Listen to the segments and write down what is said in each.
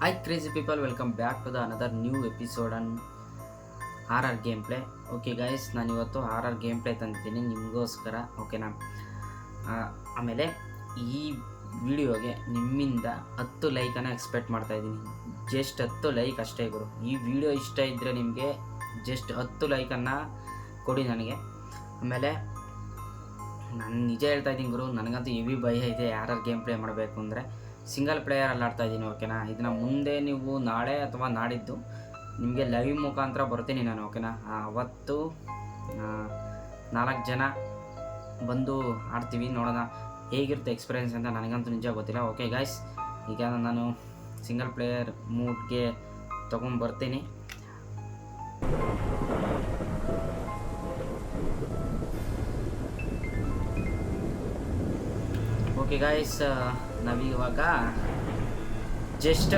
Hi crazy people welcome back to the another new episode on R R game play okay guys ನಾನು ಇವತ್ತು R R game play ತಂದಿದ್ದೀನಿ ನಿಮಗೋಸ್ಕರ ಓಕೆನಾ ಆಮೇಲೆ ಈ ವಿಡಿಯೋಗೆ ನಿಮ್ಮಿಂದ ಹತ್ತು ಲೈಕನ್ನು ಎಕ್ಸ್ಪೆಕ್ಟ್ ಮಾಡ್ತಾ ಇದ್ದೀನಿ. ಜಸ್ಟ್ ಹತ್ತು ಲೈಕ್ ಅಷ್ಟೇ ಗುರು. ಈ ವಿಡಿಯೋ ಇಷ್ಟ ಇದ್ದರೆ ನಿಮಗೆ ಜಸ್ಟ್ ಹತ್ತು ಲೈಕನ್ನು ಕೊಡಿ ನನಗೆ. ಆಮೇಲೆ ನಾನು ನಿಜ ಹೇಳ್ತಾ ಇದ್ದೀನಿ ಗುರು, ನನಗಂತೂ ಹೆವಿ ಭಯ ಇದೆ ಯಾರು ಗೇಮ್ ಪ್ಲೇ ಮಾಡಬೇಕು ಅಂದರೆ. ಸಿಂಗಲ್ ಪ್ಲೇಯರಲ್ಲಿ ಆಡ್ತಾ ಇದ್ದೀನಿ ಓಕೆನಾ ಇದನ್ನ ಮುಂದೆ ನೀವು ನಾಳೆ ಅಥವಾ ನಾಡಿದ್ದು ನಿಮಗೆ ಲೈವ್ ಮುಖಾಂತರ ಬರ್ತೀನಿ ನಾನು ಓಕೆನಾ ಅವತ್ತು ನಾಲ್ಕು ಜನ ಬಂದು ಆಡ್ತೀವಿ, ನೋಡೋಣ ಹೇಗಿರುತ್ತೆ ಎಕ್ಸ್ಪೀರಿಯೆನ್ಸ್ ಅಂತ ನನಗಂತೂ ನಿಜ ಗೊತ್ತಿಲ್ಲ ಓಕೆ ಗಾಯ್ಸ್ ಈಗ ನಾನು ಸಿಂಗಲ್ ಪ್ಲೇಯರ್ ಮೂಡ್ಗೆ ತೊಗೊಂಬರ್ತೀನಿ ಓಕೆ ಗಾಯ್ಸ್ ನಾವೀವಾಗ ಜಸ್ಟ್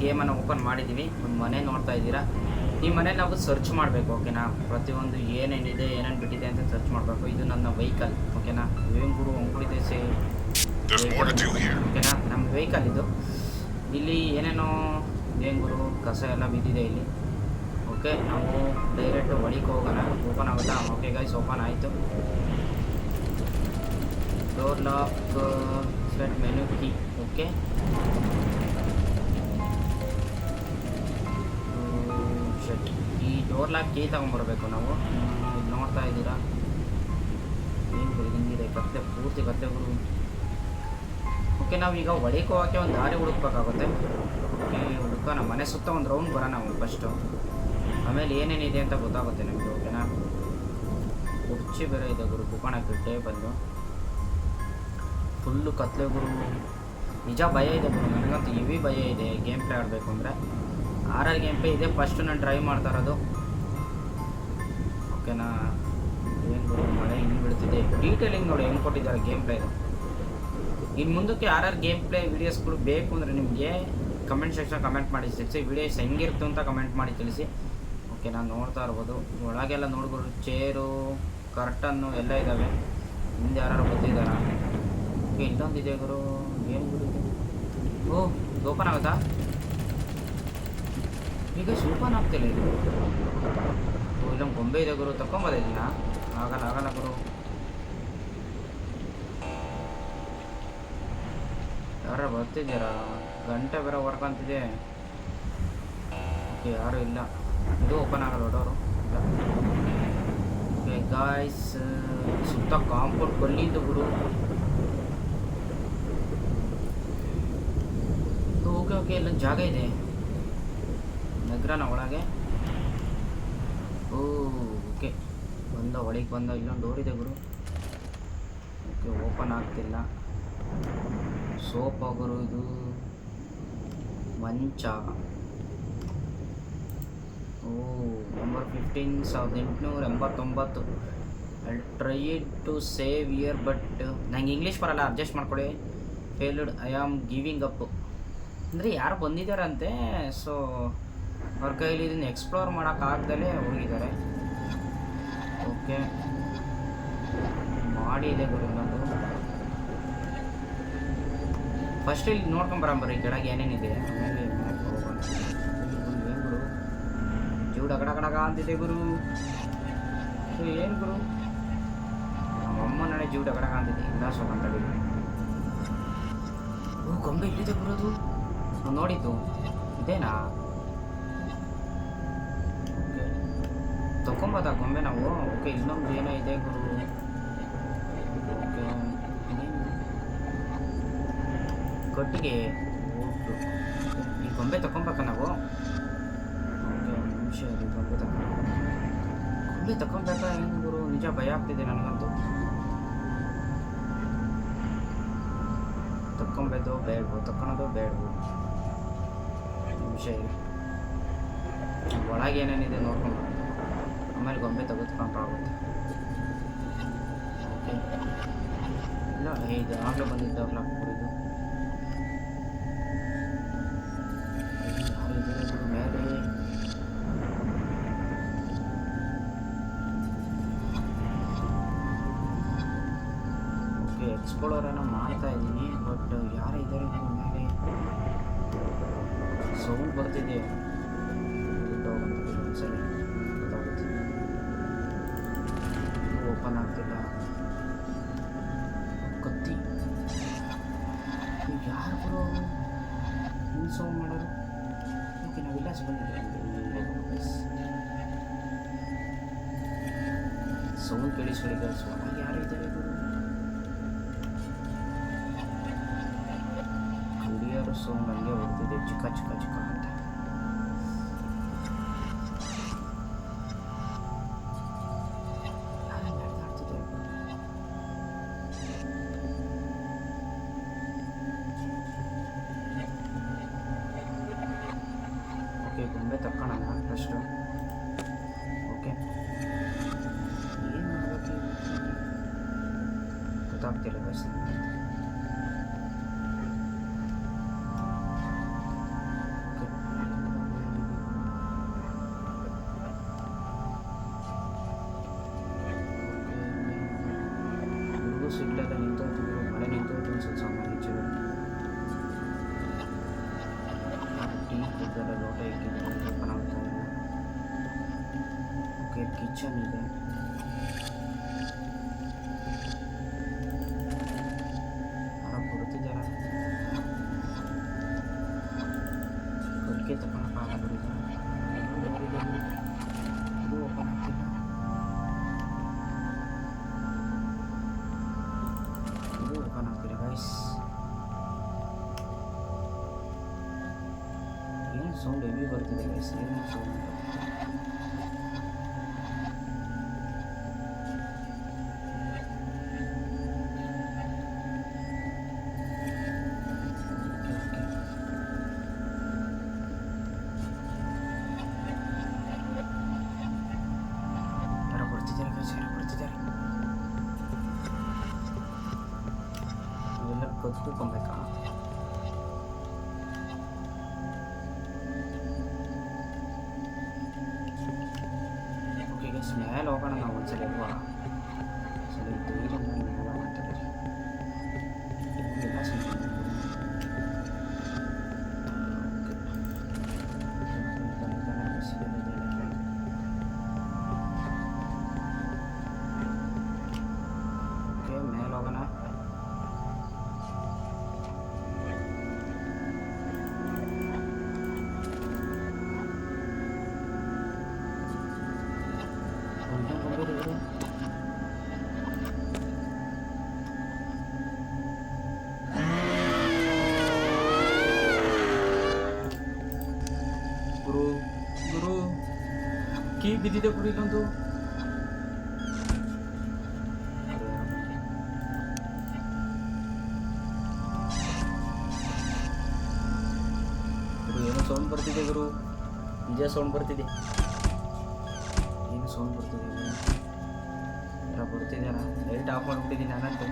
ಗೇಮನ್ನು ಓಪನ್ ಮಾಡಿದ್ದೀವಿ ಒಂದು ಮನೆ ನೋಡ್ತಾ ಇದ್ದೀರಾ? ಈ ಮನೆ ನಾವು ಸರ್ಚ್ ಮಾಡಬೇಕು ಓಕೆನಾ ಪ್ರತಿಯೊಂದು ಏನೇನಿದೆ ಏನೇನು ಬಿಟ್ಟಿದೆ ಅಂತ ಸರ್ಚ್ ಮಾಡಬೇಕು. ಇದು ನನ್ನ ವೆಹಿಕಲ್ ಓಕೆನಾ ವೇಂಗೂರು ಅಂಗುಳಿದೆ ಸೇ ಓಕೆನಾ ನಮ್ಮ ವೆಹಿಕಲ್ ಇದು. ಇಲ್ಲಿ ಏನೇನೋ ವೇಂಗೂರು ಕಸ ಎಲ್ಲ ಬಿದ್ದಿದೆ ಇಲ್ಲಿ. ಓಕೆ ನಾವು ಡೈರೆಕ್ಟ್ ಒಳಗೆ ಹೋಗೋಣ. ಓಪನ್ ಆಗುತ್ತಾ? ಓಕೆ ಗಾಯ್ಸ್ ಓಪನ್ ಆಯಿತು. Door lock set menu menu okay set ಈ ಡೋರ್ ಲಾಕ್ ಕೀ ತಗೊಂಬರ್ಬೇಕು ನಾವು. ಇಲ್ಲಿ ನೋಡ್ತಾ ಇದ್ದೀರಾ? ಏನು ಗುರು ಹಿಂಗಿದೆ ಕತ್ತೆ, ಪೂರ್ತಿ ಕತ್ತೆ ಗುರು ಓಕೆ ನಾವೀಗ ಒಳಗೆ ಹೋಗೋಕ್ಕೆ ಒಂದು ದಾರಿ ಹುಡುಕ್ಬೇಕಾಗುತ್ತೆ. ಓಕೆ ಹುಡುಕೋಣ ಮನೆ ಸುತ್ತ ಒಂದು ರೌಂಡ್ ಬರೋಣ ನಾವು ಫಸ್ಟು ಆಮೇಲೆ ಏನೇನಿದೆ ಅಂತ ಗೊತ್ತಾಗುತ್ತೆ ನಮಗೆ ಓಕೆನಾ ಕುರ್ಚಿ ಬೇರೆ ಇದೆ ಗುರು ಕುಕೋಣಕ್ಕೆ ಟೇಬಲ್ಲು ಫುಲ್ಲು ಕತ್ಲೆ ಗುರು ನಿಜ ಭಯ ಇದೆ ಗುರು, ನನಗಂತೂ ಹೆವಿ ಭಯ ಇದೆ ಗೇಮ್ ಪ್ಲೇ ಆಡಬೇಕು ಅಂದರೆ. ಆರ್ ಆರ್ ಗೇಮ್ ಪ್ಲೇ ಇದೆ, ಫಸ್ಟು ನಾನು ಡ್ರೈವ್ ಮಾಡ್ತಾ ಇರೋದು. ಓಕೆನಾ? ಏನು ಗುರು, ಮಳೆ ಹಿಂಗೆ ಬಿಡ್ತಿದೆ ಡೀಟೇಲಿಂಗ್ ನೋಡಿ ಹೆಂಗೆ ಕೊಟ್ಟಿದ್ದಾರೆ ಗೇಮ್ ಪ್ಲೇದು ಇನ್ನು ಮುಂದಕ್ಕೆ ಯಾರ್ಯಾರು ಗೇಮ್ ಪ್ಲೇ ವೀಡಿಯೋಸ್ಗಳು ಬೇಕು ಅಂದರೆ ನಿಮಗೆ ಕಮೆಂಟ್ ಸೆಕ್ಷನ್ ಕಮೆಂಟ್ ಮಾಡಿ ತಿಳಿಸಿ. ವೀಡಿಯೋಸ್ ಹೆಂಗಿರ್ತು ಅಂತ ಕಮೆಂಟ್ ಮಾಡಿ ತಿಳಿಸಿ. ಓಕೆ ನಾನು ನೋಡ್ತಾ ಇರ್ಬೋದು. ಒಳಗೆಲ್ಲ ನೋಡ್ಬೋದು ಚೇರು ಕರ್ಟನ್ನು ಎಲ್ಲ ಇದ್ದಾವೆ ಹಿಂದೆ ಯಾರು ಗೊತ್ತಿದ್ದಾರಾ? ಇಲ್ಲೊಂದಿದೆ ಗುರು? ಏನು ಗುರು ಇದು? ಓ ಓಪನ್ ಆಗುತ್ತಾ ಈಗ ಓಪನ್ ಆಗ್ತಿಲ್ಲ ಇದು. ಓ ಇಲ್ಲೊಂದು ಗೊಂಬೆ ಇದೆ ಗುರು ತಗೊಂಬೋದ ಇದನ್ನ. ಆಗಲ್ಲ ಆಗಲ್ಲ ಗುರು. ಯಾರು ಬರ್ತಿದ್ದೀರಾ? ಗಂಟೆ ಬೇರೆ ವರ್ಕ್ ಅಂತಿದೆ ಓಕೆ, ಯಾರು ಇಲ್ಲ. ಇದು ಓಪನ್ ಆಗಲ್ಲ ಡೋರು ಓಕೆ ಗಾಯ್ಸ್ ಸುತ್ತ ಕಾಂಪೌಂಡ್ ಕೊಲ್ಲಿದ್ದು ಗುರು. ಓಕೆ ಓಕೆ ಎಲ್ಲ ಜಾಗ ಇದೆ. ನಗರನ ಒಳಗೆ. Oh okay. ಬಂದ, ಒಳಗೆ ಬಂದ, ಇಲ್ಲೊಂದು ಡೋರ್ ಇದೆ ಗುರು. ಓಕೆ ಓಪನ್ ಆಗ್ತಿಲ್ಲ. ಸೋಪ್ ಗುರು ಇದು. ಮಂಚ. ಓ ನಂಬರ್ ಫಿಫ್ಟೀನ್ ಸಾವಿರದ ಎಂಟುನೂರ ಎಂಬತ್ತೊಂಬತ್ತು. I try to save year but ನಂಗೆ ಇಂಗ್ಲೀಷ್ ಬರಲ್ಲ. ಅಡ್ಜಸ್ಟ್ ಮಾಡ್ಕೊಳ್ಳಿ failed I am giving up ಅಂದರೆ ಯಾರು ಬಂದಿದ್ದಾರಂತೆ? ಸೊ ಅವ್ರ ಕೈಲಿ ಇದನ್ನು ಎಕ್ಸ್ಪ್ಲೋರ್ ಮಾಡೋಕ್ಕಾಗ್ದಲೇ ಹೋಗಿದ್ದಾರೆ. ಓಕೆ ಮಾಡಿ ಇದೆ ಗುರು ಇನ್ನೊಂದು. ಫಸ್ಟ್ ಇಲ್ಲಿ ನೋಡ್ಕೊಂಬರಂಬರ್ರಿ ಕೆಳಗೆ ಏನೇನಿದೆ? ಆಮೇಲೆ ಏನು ಗುರು? ಅಂತಿದೆ ಗುರು. ಏನು ಗುರು? ನಮ್ಮಮ್ಮ ನಾಳೆ ಜೀವ ಡಗಡಗ ಅಂತಿದೆ. ಇಲ್ಲ, ಸ್ವಲ್ಪ ಅಂತ ಓ, ಗೊಂಬೆ ಇಲ್ಲಿದೆ ಗುರು ಅದು? ನಾವ್ ನೋಡಿದ್ದು ಇದೇನಾ ತಗೊಂಬೋದಾ ಗೊಂಬೆ ನಾವು ಓಕೆ ಇನ್ನೊಂದು ಏನೋ ಇದೆ ಗುರು ಓಕೆ ಕಟ್ಟಿಗೆ ಈ ಗೊಂಬೆ ತಗೊಬೇಕಾ ನಾವು ಓಕೆ ಗೊಂಬೆ ತಗೊಂಡು ಗೊಂಬೆ ತಗೊಬೇಕಾ ಏನು ಗುರು ನಿಜ ಭಯ ಆಗ್ತಿದೆ ನನಗಂತೂ ತಕ್ಕೊಂಬೇದು ಬೇಡವು ತಕ್ಕೊಳೋದು ಬೇಡವು ಇರಿ ಒಳಗೆ ಏನೇನಿದೆ ನೋಡ್ಕೊಂಡು ಆಮೇಲೆ ಗೊಂಬೆ ತೆಗೆದು ಓಕೆ ಇಲ್ಲ ಇದು ಆಗಲೇ ಬಂದಿದ್ದಾಗಲ ಯಾರಿದ್ದಾರೆ ಮೇಲೆ. ಓಕೆ ಎಕ್ಸ್ಪ್ಲೋರ್ ಏನೋ ಮಾಡ್ತಾ ಇದ್ದೀನಿ. ಸೌಂಡ್ ಬರ್ತಿದೆ ಗೊತ್ತಾಗುತ್ತೆ ಓಪನ್ ಆಗ್ತಿಲ್ಲ ಕತ್ತಿ ಯಾರು ಬರೋ ಹಿಂಗೆ ಸೌಂಡ್ ಮಾಡೋರು ಓಕೆ ವಿಲಾಸ್ ಬಂದಿದ್ದೀವಿ ಸೌಂಡ್ ಕೇಳಿಸ್ಕೊಳ್ಳಿ ಕಳಿಸುವ ಯಾರು ಇದ್ದಾರೆ ಗುರು ಕುಡಿಯೋರು ಸೌಂಡ್ ಹಂಗೆ ಹೊಡ್ತಿದೆ ಚಿಕ್ಕ ಚಿಕ್ಕ ಚಿಕ್ಕ ಅಂತ ಯಾರೆಲ್ಲ ನಡೆದಾಡ್ತಿದ್ದಾರೆ ಓಕೆ ಗೊಂಬೆ ತಕ್ಕೊಳ್ಳೋಣ ಫಸ್ಟು ಓಕೆ ಏನು ಮಾಡಬೇಕು ಗೊತ್ತಾಗ್ತಿಲ್ಲ ಬಸ್ ಓಕೆ ಕಿಚನ್ ಇದೆ ಯಾರೋ ಕೊಡ್ತಿದ್ದಾರ ಕಟ್ಗೆ ತಗೊಳಕ್ಕಾಗಲ್ಲ ಗೈಸ್ ಯಾರೋ ಬರ್ತಿದ್ದಾರೆ ಇವೆಲ್ಲ ಕತ್ಕೊಬೇಕಾ ಓಕೆ ಗೈಸ್ ಮೇಲೆ ಹೋಗೋಣ ನಾವು ಒಂದ್ಸಲ ಅಲ್ವಾ ಸರಿ ಒಳ್ಳೆ ಗೊಂಬೆ ಇದೆ. ಗುರು ಗುರು ಕೀ ಬಿದ್ದಿದೆ ಗುರು ಇಲ್ಲೊಂದು ಗುರು ಏನೋ ಸೌಂಡ್ ಬರ್ತಿದೆ ಗುರು ನಿಜ ಸೌಂಡ್ ಬರ್ತಿದೆ ಏನು ಸೌಂಡ್ ಬರ್ತಿದೆ. ಗುರು? ಯಾರೋ ಬರ್ತಿದ್ದಾರಾ ಲೈಟ್ ಆಫ್ ಮಾಡ್ಬಿಟ್ಟಿದ್ದೀನಿ ನಾನಂತೂ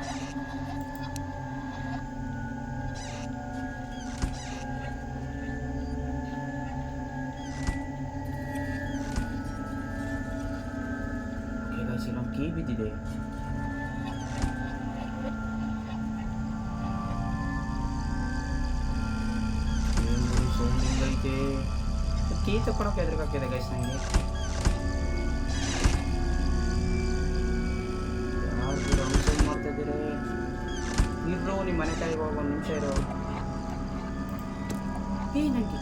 ಓಕೆ ಗೈಸ್ ಇಲ್ಲೊಂದು ಕೀ ಬಿದ್ದಿದೆ. ಏನು ಸೌಂಡ್ ಹಿಂಗೈತೆ? ಕೀ ತಗೊಳಕ್ಕೆ ಎದುರುಗಾಕಿದೆ ಗೈಸ್ ನನಗೆ ನಿಮ್ಮ ಮನೆ ಒಂದು ನಿಮಿಷ ಇರೋ ಏನಾಗಿ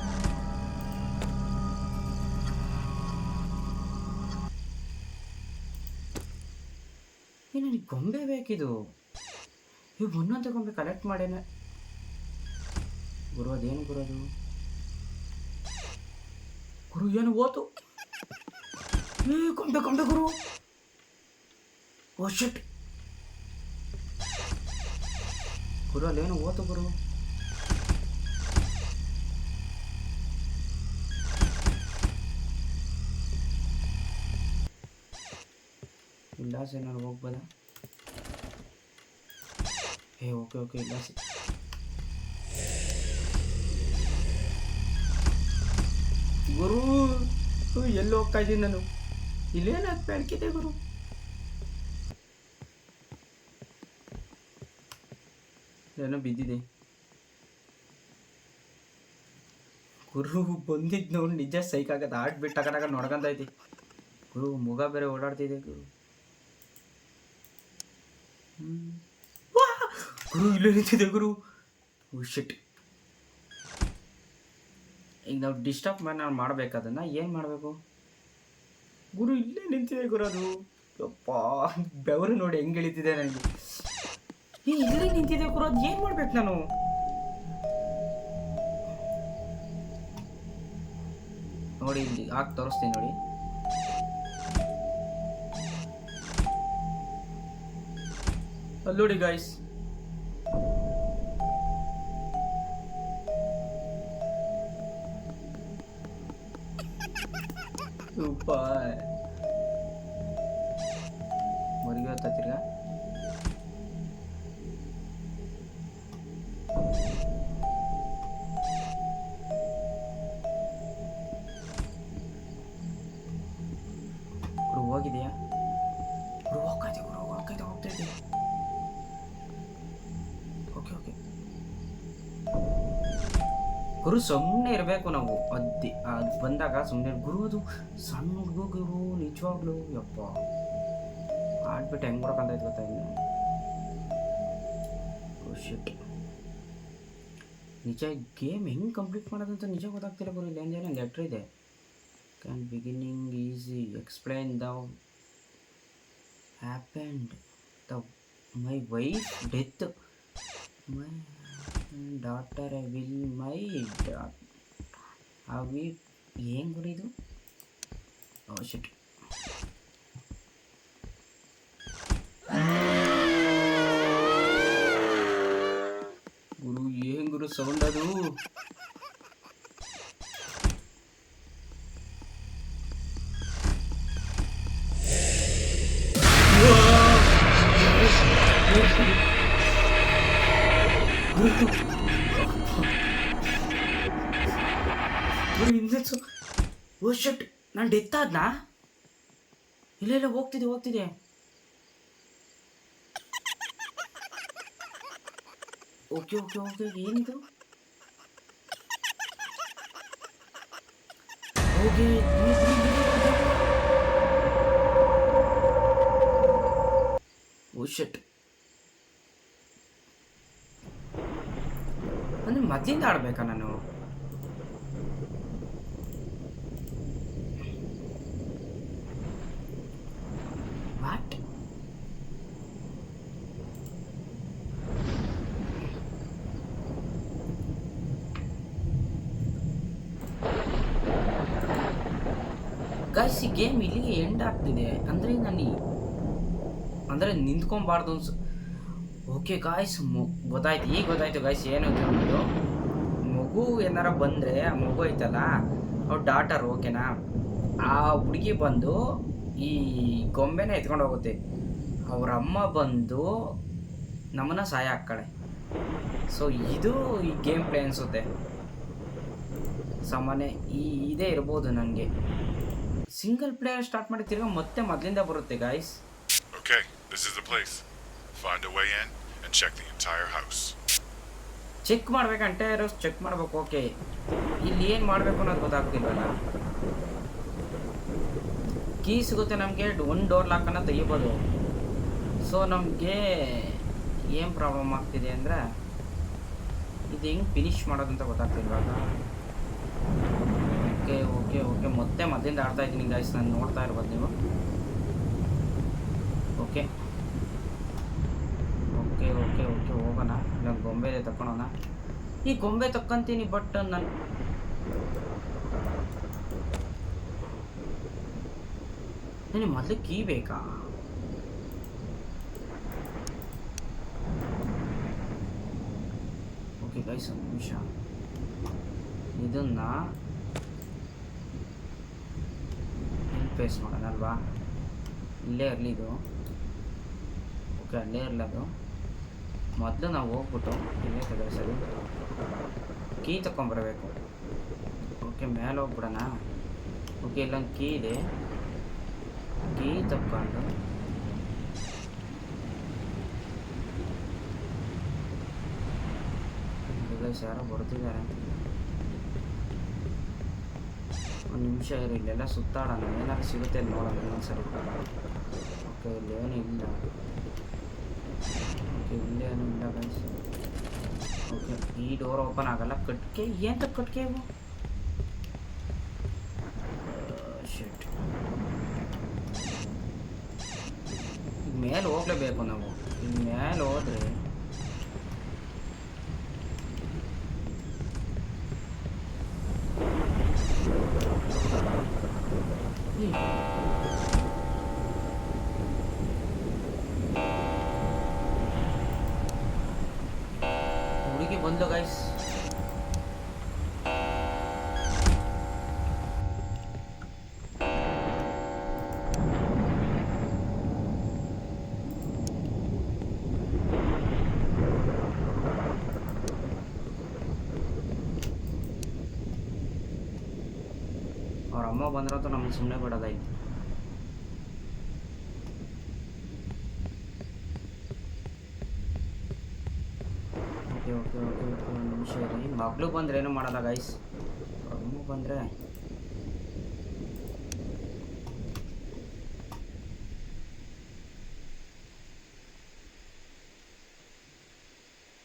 ನನಗೆ ಗೊಂಬೆ ಬೇಕಿದು ಇವು ಒಂದೊಂದು ಗೊಂಬೆ ಕಲೆಕ್ಟ್ ಮಾಡೇನೆ ಗುರು ಅದೇನು ಗುರು ಅದು ಗುರು ಏನು ಓತು ಏ ಗೊಂಬೆ ಗೊಂಬೆ ಗುರು ಓ ಶಿಟ್ ಗುರು ಅಲ್ಲೇನು ಓತು ಗುರು? ಉಲ್ಲಾಸ ಏನಾರು ಹೋಗ್ಬೋದಾ? ಏ, ಓಕೆ ಓಕೆ, ಉಲ್ಲಾಸ. ಗುರು ಎಲ್ಲಿ ಹೋಗ್ತಾ ಇದ್ದೀನಿ ನಾನು. ಇಲ್ಲೇನಾಗ ಬೆಳಕಿದೆ ಗುರು? ಏನೋ ಬಿದ್ದಿದೆ. ಗುರು ಬಂದಿದ್ದು ನೋಡಿ ನಿಜ ಸೈಕ್ ಆಗತ್ತೆ ಆಡ್ ಬಿಟ್ಟು ಟಕ ನೋಡ್ಕೊಂತ ಐತಿ ಗುರು ಮುಗ ಬೇರೆ ಓಡಾಡ್ತಿದೆ ಗುರು! ಗುರು ಇಲ್ಲೇ ನಿಂತಿದೆ ಗುರು. ಶಿಟ್ ಈಗ ನಾವು ಡಿಸ್ಟರ್ಬ್ ಮಾಡಿ ನಾನು ಮಾಡ್ಬೇಕದನ್ನ ಏನು ಮಾಡಬೇಕು? ಗುರು ಇಲ್ಲೇ ನಿಂತಿದೆ ಗುರು ಅದು. ಯಪ್ಪ, ಬೆವರು ನೋಡಿ ಹೆಂಗೆ ಇಳಿತಿದೆ ನನಗೆ ಏ ಇಲ್ಲಿ ನಿಂತಿದೆ ಗುರು ಅದು ಏನು ಮಾಡ್ಬೇಕು ನಾನು? ನೋಡಿ ಇಲ್ಲಿ, ಹಾಕಿ ತೋರಿಸ್ತೀನಿ ನೋಡಿ. ಅಲ್ಲಿ ನೋಡಿ ಗಾಯ್ಸ್ ಸೂಪರ್ ಮರಿಗೆ ಹೊತ್ತ ತಿರ್ಗಾ. ಗುರು ಸುಮ್ಮನೆ ಇರಬೇಕು ನಾವು. ಅದ್ದಿ, ಅದು ಬಂದಾಗ ಸುಮ್ಮನೆ ಗುರು ಅದು ಸಣ್ಣ ಹುಡುಗ ಗುರು, ನಿಜವಾಗ್ಲು ಯಪ್ಪ. ಆಡ್ಬಿಟ್ಟು ಹೆಂಗೆ ಮಾಡ್ಕೊಂತೈತೆ ಗೊತ್ತಾ ಇನ್ನು? ನಿಜ ಗೇಮ್ ಹೆಂಗೆ ಕಂಪ್ಲೀಟ್ ಮಾಡೋದಂತ ನಿಜ ಗೊತ್ತಾಗ್ತಿಲ್ಲ ಗುರು, ಇಲ್ಲಿ ಏನೋ ಲೆಟ್ರ್ ಇದೆ. Can beginning easy explain the happened the my wife death my daughter will my ಅವಿ ಏನು ಗುರು ಇದು ಓ ಶಿಟ್ ಗುರು ಏನ್ ಗುರು ಸೌಂಡ್ ಅದು ಗುರು ಹಿಂದೆ ಓ ಶಟ್ ನಾನು ಡೆತ್ ಆದ್ನಾ? ಇಲ್ಲ ಇಲ್ಲ ಹೋಗ್ತಿದ್ದೆ ಹೋಗ್ತಿದೆ. ಓಕೆ ಓಕೆ ಓಕೆ ಏನಿದು? ಹೋಗಿ ಓ ಶಟ್ ಅಂದ್ರೆ ಆಡಬೇಕಾ ನಾನು ವಾಟ್ ಈ ಗೇಮ್ ಇಲ್ಲಿಗೆ ಎಂಡ್ ಆಗ್ತಿದೆ. ಅಂದರೆ ನಾನು ಅಂದರೆ ನಿಂತ್ಕೊಬಾರ್ದು ಓಕೆ ಗಾಯ್ಸ್ ಗೊತ್ತಾಯ್ತು. ಈಗ ಗೊತ್ತಾಯ್ತು ಗಾಯ್ಸ್ ಏನು ಅನ್ನೋದು ಮಗು ಏನಾರ ಬಂದರೆ, ಆ ಮಗು ಐತಲ್ಲ, ಅವ್ರ ಡಾಟರ್ ಓಕೆನಾ ಆ ಹುಡುಗಿ ಬಂದು ಈ ಗೊಂಬೆನ ಎತ್ಕೊಂಡು ಹೋಗುತ್ತೆ. ಅವ್ರ ಅಮ್ಮ ಬಂದು ನಮ್ಮನ್ನ ಸಹಾಯ ಹಾಕ್ತಾಳೆ ಸೊ ಇದು ಈ ಗೇಮ್ ಪ್ಲೇ ಅನಿಸುತ್ತೆ. ಸಾಮಾನ್ಯ ಈ ಇದೇ ಇರ್ಬೋದು ನನಗೆ ಸಿಂಗಲ್ ಪ್ಲೇಯರ್ ಸ್ಟಾರ್ಟ್ ಮಾಡಿ ತಿರ್ಗಾ ಮತ್ತೆ ಮೊದಲಿಂದ ಬರುತ್ತೆ guys okay this is the place find a way in and check the entire house. Check ಮಾಡ್ಬೇಕು ಅಂಟೆ ಇರೋ ಚೆಕ್ ಮಾಡ್ಬೇಕು, ಓಕೆ. ಇಲ್ಲಿ ಏನು ಮಾಡಬೇಕು ಅನ್ನೋದು ಗೊತ್ತಾಗ್ತಿಲ್ವಲ್ಲ? ಕೀ ಸಿಗುತ್ತೆ ನಮಗೆ ಒನ್ ಡೋರ್ ಲಾಕನ್ನು ತೆಗಿಬೋದು. ಸೊ ನಮಗೆ ಏನು ಪ್ರಾಬ್ಲಮ್ ಆಗ್ತಿದೆ ಅಂದರೆ, ಇದು ಹೆಂಗೆ ಫಿನಿಶ್ ಮಾಡೋದಂತ ಗೊತ್ತಾಗ್ತಿಲ್ವಾಗ ಓಕೆ ಓಕೆ ಓಕೆ. ಮತ್ತೆ ಮೊದಲಿಂದ ಆಡ್ತಾ ಇದ್ದೀನಿ ಗಾಯ್ಸ್ ನಾನು ನೋಡ್ತಾ ಇರ್ಬೋದು ನೀವು. ಓಕೆ. ಓಕೆ ಓಕೆ ಓಕೆ, ಹೋಗೋಣ. ಇಲ್ಲೊಂದು ಗೊಂಬೆ ಇದೆ ತಗೊಳೋಣ ಈ ಗೊಂಬೆ ತಕ್ಕಂತೀನಿ ಬಟ್ ನಾನು ನನಗೆ ಮೊದಲು ಕೀ ಬೇಕಾ? ಓಕೆ ಗೈಸ್ ಒಂದು ನಿಮಿಷ. ಇದನ್ನ ಪೇಸ್ ಮಾಡೋಣ ಅಲ್ವಾ? ಇಲ್ಲೇ ಇರಲಿ ಇದು. ಓಕೆ, ಅಲ್ಲೇ ಇರಲದು ಮೊದಲು ನಾವು ಹೋಗ್ಬಿಟ್ಟು ಇಲ್ಲೇ ತೆಗೆಸೋದು ಕೀ ತಗೊಂಬರ್ಬೇಕು ಓಕೆ ಮೇಲೆ ಹೋಗ್ಬಿಡೋಣ. ಓಕೆ, ಇಲ್ಲೊಂದು ಕೀ ಇದೆ. ಕೀ ತಕ್ಕೊಂಡು. ಯಾರೋ ಬರ್ತಿದ್ದಾರೆ. ಒಂದು ನಿಮಿಷ ಇರೋ, ಇಲ್ಲೆಲ್ಲ ಸುತ್ತಾಡೋಣ. ಏನಾದ್ರು ಸಿಗುತ್ತೆ ನೋಡೋಣ ಇನ್ನೊಂದ್ಸರಿ. ಓಕೆ ಇಲ್ಲೇನು ಇಲ್ಲ. ಓಕೆ ಇಲ್ಲೇನು ಇಲ್ಲ ಗೈಸ್ ಓಕೆ ಈ ಡೋರ್ ಓಪನ್ ಆಗಲ್ಲ. ಕಟ್ಕೆ ಏನು ಕಟ್ಕೆ ಇವು ಶಿಟ್ ಮೇಲೆ ಹೋಗ್ಲೇಬೇಕು ನಾವು ಇಲ್ಲಿ ಮೇಲೆ ಹೋದ್ರೆ ಈ. ಹುಡುಗಿ ಬಂದು ಗೈಸ್ ಅವ್ರ ಅಮ್ಮ ಬಂದ್ರಂತೂ ನಮ್ಗೆ ಸುಮ್ಮನೆ ಬಿಡೋದಾಯ್ತು. ಓಕೆ ಓಕೆ ಓಕೆ ಓಕೆ, ಒಂದು ನಿಮಿಷ ಇರಿ. ಮಗಳು ಬಂದ್ರೆ ಏನು ಮಾಡಲ್ಲ ಗೈಸ್ ಅಮ್ಮ ಬಂದರೆ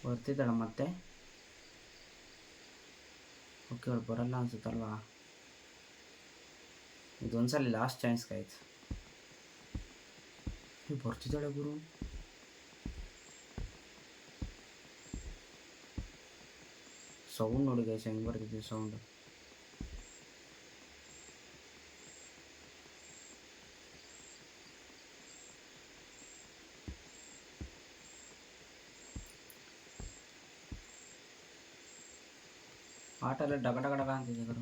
ಬರ್ತಿದ್ದಾಳ ಮತ್ತೆ? ಓಕೆ, ಅವಳು ಬರಲ್ಲ ಅನ್ಸುತ್ತಲ್ವಾ? ಇದೊಂದ್ಸಲ ಲಾಸ್ಟ್ ಚಾನ್ಸ್ ಆಯ್ತು ಬರ್ತಿದ್ದಾಳೆ ಗುರು ಸೌಂಡ್ ನೋಡಿ ಗೈಸ್ ಹೆಂಗೆ ಬರ್ತಿದೆ ಸೌಂಡ್ ಆಟ ಎಲ್ಲ ಡಗ ಡಗ ಡಗ ಅಂತಿದೆ ಗುರು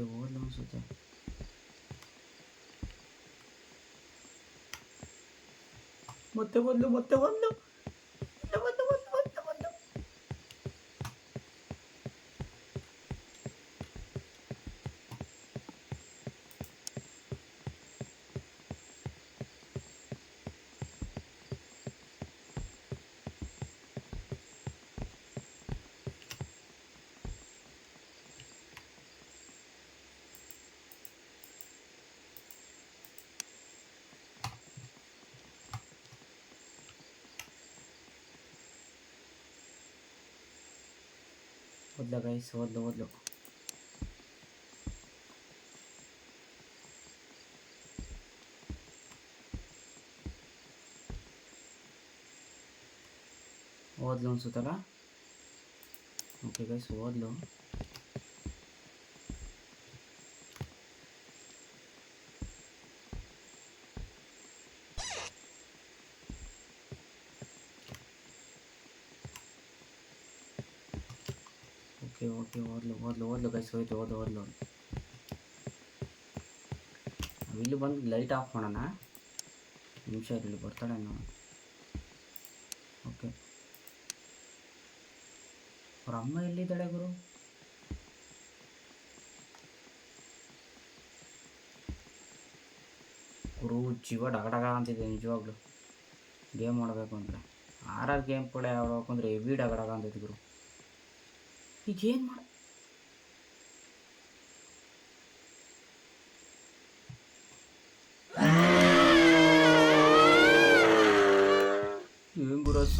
ಓಕೆ ಓದ್ಲು ಅನ್ಸುತ್ತೆ ಮತ್ತೆ ಒಂದು ಮತ್ತೆ ಒಂದು ಓದ್ಲ ಗೈಸ್ ಓದ್ಲು ಓದ್ಲು ಓದ್ಲು ಅನ್ಸುತ್ತಲ್ಲ ಓಕೆ ಗೈಸ್ ಓದ್ಲು ಹೋಯ್ತು ಓದು ಓದ್ಲು ನೋಡಿ ಇಲ್ಲಿ ಬಂದು ಲೈಟ್ ಆಫ್ ಮಾಡೋಣ. ನಿಮಿಷ ಇಲ್ಲಿ ಬರ್ತಾಳೆ ನೋಡಿ ಓಕೆ ಅವ್ರ ಅಮ್ಮ ಎಲ್ಲಿದ್ದಾಳೆ ಗುರು? ಗುರು, ಜೀವ ಡಗಡಗ ಡಗ ಅಂತಿದೆ, ನಿಜವಾಗ್ಲು. ಗೇಮ್ ಮಾಡಬೇಕು ಅಂದರೆ. ಆರ್ ಆರ್ ಗೇಮ್ ಕೂಡ ಆಡ್ಬೇಕು ಅಂದರೆ ಹೆವಿ ಡಗಡಗ ಡಗ ಅಂತೈತೆ ಗುರು. ಈಗ ಏನು ಮಾಡ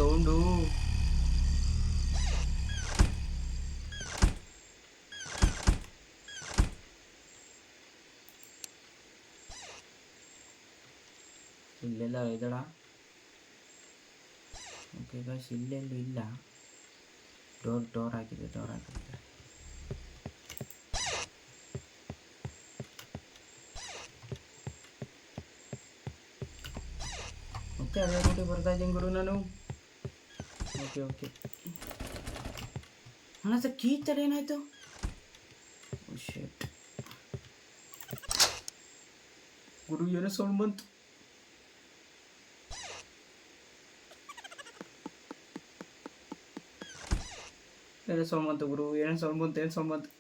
ಏನ್ ಗುರು ಸೌಂಡು ಇಲ್ಲೆಲ್ಲ ಇದ್ದಾಳ ಓಕೆ ಗೈಸ್ ಇಲ್ಲೆಲ್ಲೂ ಇಲ್ಲ ಡೋರ್ ಡೋರ್ ಹಾಕಿದೆ ಡೋರ್ ಹಾಕಿದೆ ಮತ್ತೆ ಅದೇ ರೂಟಿಗೆ ಬರ್ತಾ ಇದ್ದೀನಿ ಗುರು ನಾನು ಓಕೆ ಓಕೆ ನನ್ನ ಹತ್ರ ಕೀ ಥರ ಏನಾಯಿತು ಶೇಟ್ ಗುರು ಏನೋ ಸೌಂಡ್ ಬಂತು ಏನೋ ಸೌಂಡ್ ಬಂತು ಗುರು ಏನು ಸೌಂಡ್ ಬಂತು ಏನು ಸೌಂಡ್ ಬಂತು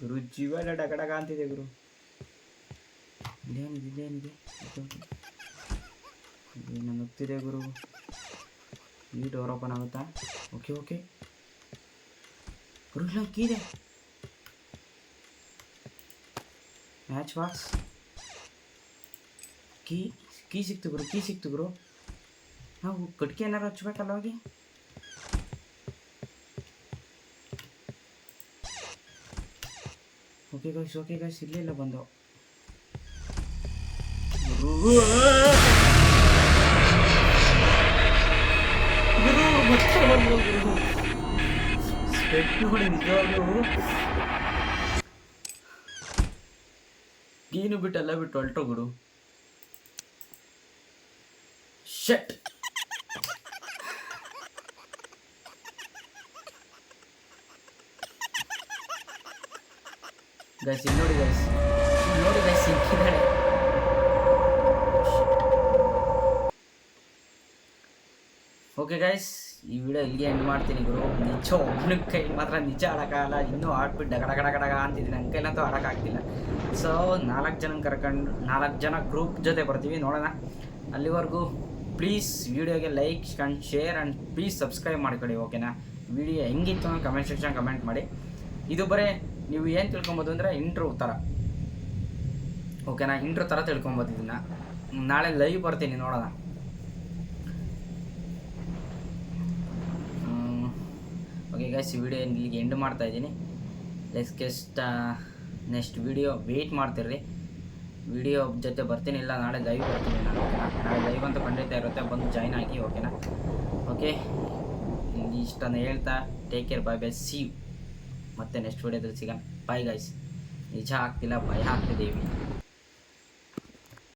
ಗುರು ಜೀವ ಡಗ ಡಗ ಅಂತಿದೆ ಗುರು ಇದೇನಿದೆ ಇದೇನಿದೆ ಏನು ನುಗ್ತಿದೆ ಗುರು. ಈ ಡೋರ್ ಓಪನ್ ಆಗುತ್ತಾ? Okay okay. ಗುರು, ಇಲ್ಲ, ಕೀ ಇದೆ. ಮ್ಯಾಚ್ ಬಾಕ್ಸ್ ಕೀ ಕೀ ಸಿಕ್ತು ಗುರು, ಕೀ ಸಿಕ್ತು ಗುರು. ನಾವು ಕಟ್ಗೆ ಏನಾರು ಹಚ್ಬೇಕಲ್ಲ ಹೋಗಿ? ಓಕೆ ಗೈಸ್ ಓಕೆ ಗಾಯ್ಸ್ ಇಲ್ಲೇ ಇಲ್ಲ ಬಂದು. ಗುರು ಬಂದು ಗುರು ಸ್ಪೆಟ್ ನೋಡಿ ನಿಜವಾಗ್ಲೂ ಏನು ಬಿಟ್ಟು ಎಲ್ಲ ಬಿಟ್ಟು ಹೊಲ್ಟು ಶಟ್ ನೋಡಿ ಗೈಸ್ ನೋಡಿ ಸಿಕ್ಕಿದ್ದಾಳೆ ಓಕೆ ಗೈಸ್ ಈ ವಿಡಿಯೋ ಇಲ್ಲಿಗೆ ಎಂಡ್ ಮಾಡ್ತೀನಿ ಗುರು. ನಿಜ ಒಬ್ಬನ ಕೈ ಮಾತ್ರ ನಿಜ ಆಡೋಕ್ಕಾಗಲ್ಲ. ಇನ್ನೂ ಆಡ್ಬಿಟ್ಟು ಡಗಡ ಗಡ ಗಡಗ ಡಗ ಅಂತಿದ್ದೀನಿ. ನನ್ನ ಕೈಲಂತೂ ಆಡೋಕ್ಕಾಗ್ತಿಲ್ಲ. ಸೊ ನಾಲ್ಕು ಜನ ಕರ್ಕೊಂಡು, ನಾಲ್ಕು ಜನ ಗ್ರೂಪ್ ಜೊತೆ ಬರ್ತೀವಿ. ನೋಡೋಣ. ಅಲ್ಲಿವರೆಗೂ ಪ್ಲೀಸ್ ವಿಡಿಯೋಗೆ like and share and please subscribe ಮಾಡ್ಕೊಳ್ಳಿ ಓಕೆನಾ ವಿಡಿಯೋ ಹೆಂಗಿತ್ತು ಅಂತ ಕಮೆಂಟ್ ಸೆಕ್ಷನ್ ಕಮೆಂಟ್ ಮಾಡಿ. ಇದು ಬರೀ ನೀವು ಏನು ತಿಳ್ಕೊಬೋದು ಅಂದರೆ ಇಂಟ್ರೂ ಥರ. ಓಕೆನಾ ಇಂಟ್ರೂ ಥರ ತಿಳ್ಕೊಬೋದು ಇದನ್ನು. ನಾಳೆ ಲೈವ್ ಬರ್ತೀನಿ, ನೋಡೋಣ. ಓಕೆ ಗೈಸ್ ಈ ವಿಡಿಯೋ ಇಲ್ಲಿಗೆ ಎಂಡ್ ಮಾಡ್ತಾ ಇದ್ದೀನಿ. ನೆಕ್ಸ್ಟ್ ನೆಕ್ಸ್ಟ್ ವಿಡಿಯೋ ವೇಟ್ ಮಾಡ್ತಿರ್ರಿ. ವಿಡಿಯೋ ಜೊತೆ ಬರ್ತೀನಿ, ಇಲ್ಲ ನಾಳೆ ಲೈವ್ ಬರ್ತೀನಿ ನಾನು ನಾಳೆ ಲೈವ್ ಅಂತ ಖಂಡಿತ ಇರುತ್ತೆ, ಬಂದು ಜಾಯ್ನ್ ಆಗಿ ಓಕೆನಾ ಓಕೆ ಇಷ್ಟನ್ನು ಹೇಳ್ತಾ take care bye bye see ಮತ್ತೆ ನೆಕ್ಸ್ಟ್ ವಿಡಿಯೋದಲ್ಲಿ ಸಿಗೋಣ. ಬಾಯ್ ಗಾಯ್ಸ್ ನಿಜ ಆಗ್ತಿಲ್ಲ, ಭಯ ಆಗ್ತಿದೆ. ಈ video.